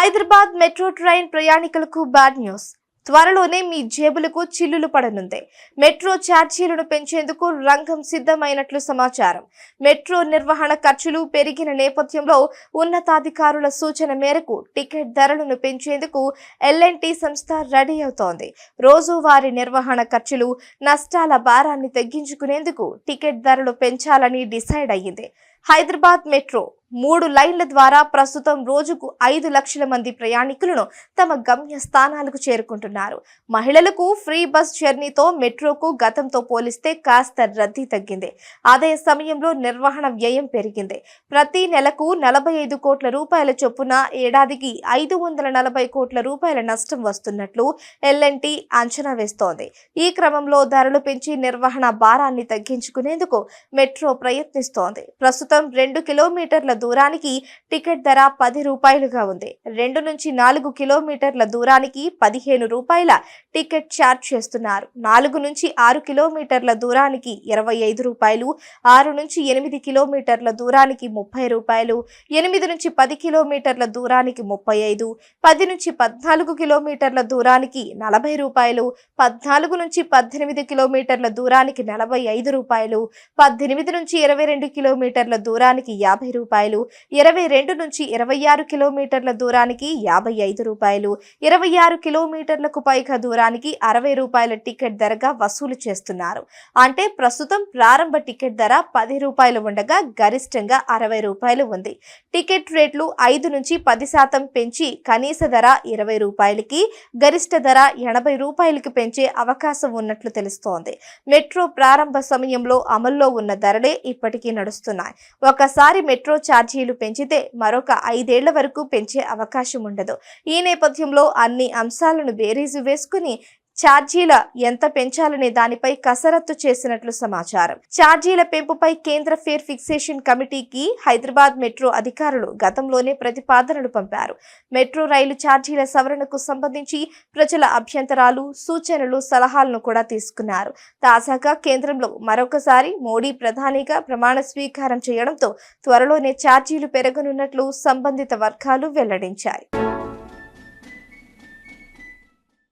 Hyderabad metro train ప్రయాణికులకు bad news. త్వరలోనే మీ జేబులకు చిల్లులు పడనుంది. మెట్రో ఛార్జీలను పెంచేందుకు రంగం సిద్ధమైనట్లు సమాచారం. మెట్రో నిర్వహణ ఖర్చులు పెరిగిన నేపథ్యంలో ఉన్నతాధికారుల సూచన మేరకు టికెట్ ధరలను పెంచేందుకు ఎల్ఎన్టీ సంస్థ రెడీ అవుతోంది. రోజువారీ నిర్వహణ ఖర్చులు నష్టాల భారాన్ని తగ్గించుకునేందుకు టికెట్ ధరలు పెంచాలని డిసైడ్ అయ్యింది. హైదరాబాద్ మెట్రో మూడు లైన్ల ద్వారా ప్రస్తుతం రోజుకు ఐదు లక్షల మంది ప్రయాణికులను తమ గమ్య స్థానాలకు చేరుకుంటున్నారు. మహిళలకు ఫ్రీ బస్ జర్నీతో మెట్రోకు గతంతో పోలిస్తే కాస్త రద్దీ తగ్గింది. అదే సమయంలో నిర్వహణ వ్యయం పెరిగింది. ప్రతి నెలకు నలభై ఐదు కోట్ల రూపాయల చొప్పున ఏడాదికి ఐదు వందల నలభై కోట్ల రూపాయల నష్టం వస్తున్నట్లు ఎల్ఎన్టీ అంచనా వేస్తోంది. ఈ క్రమంలో ధరలు పెంచి నిర్వహణ భారాన్ని తగ్గించుకునేందుకు మెట్రో ప్రయత్నిస్తోంది. ప్రస్తుతం రెండు కిలోమీటర్ల దూరానికి టికెట్ ధర పది రూపాయలుగా ఉంది. రెండు నుంచి నాలుగు కిలోమీటర్ల దూరానికి పదిహేను రూపాయల టికెట్ ఛార్జ్ చేస్తున్నారు. నాలుగు నుంచి ఆరు కిలోమీటర్ల దూరానికి ఇరవై ఐదు రూపాయలు ఆరు నుంచి ఎనిమిది కిలోమీటర్ల దూరానికి ముప్పై రూపాయలు ఎనిమిది నుంచి పది కిలోమీటర్ల దూరానికి ముప్పై ఐదు పది నుంచి పద్నాలుగు కిలోమీటర్ల దూరానికి నలభై రూపాయలు పద్నాలుగు నుంచి పద్దెనిమిది కిలోమీటర్ల దూరానికి నలభై ఐదు రూపాయలు పద్దెనిమిది నుంచి ఇరవై రెండు కిలోమీటర్ల దూరానికి యాభై రూపాయలు ఇరవై రెండు నుంచి ఇరవై ఆరు కిలోమీటర్ల దూరానికి యాభై ఐదు రూపాయలు ఇరవై ఆరు కిలోమీటర్లకు పైగా దూరానికి అరవై రూపాయల టికెట్ ధరగా వసూలు చేస్తున్నారు. అంటే ప్రస్తుతం ప్రారంభ టికెట్ ధర పది రూపాయలు ఉండగా గరిష్టంగా అరవై రూపాయలు ఉంది. టికెట్ రేట్లు ఐదు నుంచి పది శాతం పెంచి కనీస ధర ఇరవై రూపాయలకి గరిష్ట ధర ఎనభై రూపాయలకి పెంచే అవకాశం ఉన్నట్లు తెలుస్తోంది. మెట్రో ప్రారంభ సమయంలో అమల్లో ఉన్న ధరలే ఇప్పటికీ నడుస్తున్నాయి. ఒకసారి మెట్రో ఛార్జీలు పెంచితే మరొక ఐదేళ్ళ వరకు పెంచే అవకాశం ఉండదు. ఈ నేపథ్యంలో అన్ని అంశాలను బేరీజు వేసుకుని ఛార్జీల ఎంత పెంచాలనే దానిపై కసరత్తు చేసినట్లు సమాచారం. ఛార్జీల పెంపుపై కేంద్ర ఫేర్ ఫిక్సేషన్ కమిటీకి హైదరాబాద్ మెట్రో అధికారులు గతంలోనే ప్రతిపాదనలు పంపారు. మెట్రో రైలు ఛార్జీల సవరణకు సంబంధించి ప్రజల అభ్యంతరాలు సూచనలు సలహాలను కూడా తీసుకున్నారు. తాజాగా కేంద్రంలో మరొకసారి మోడీ ప్రధానిగా ప్రమాణ స్వీకారం చేయడంతో త్వరలోనే ఛార్జీలు పెరగనున్నట్లు సంబంధిత వర్గాలు వెల్లడించాయి.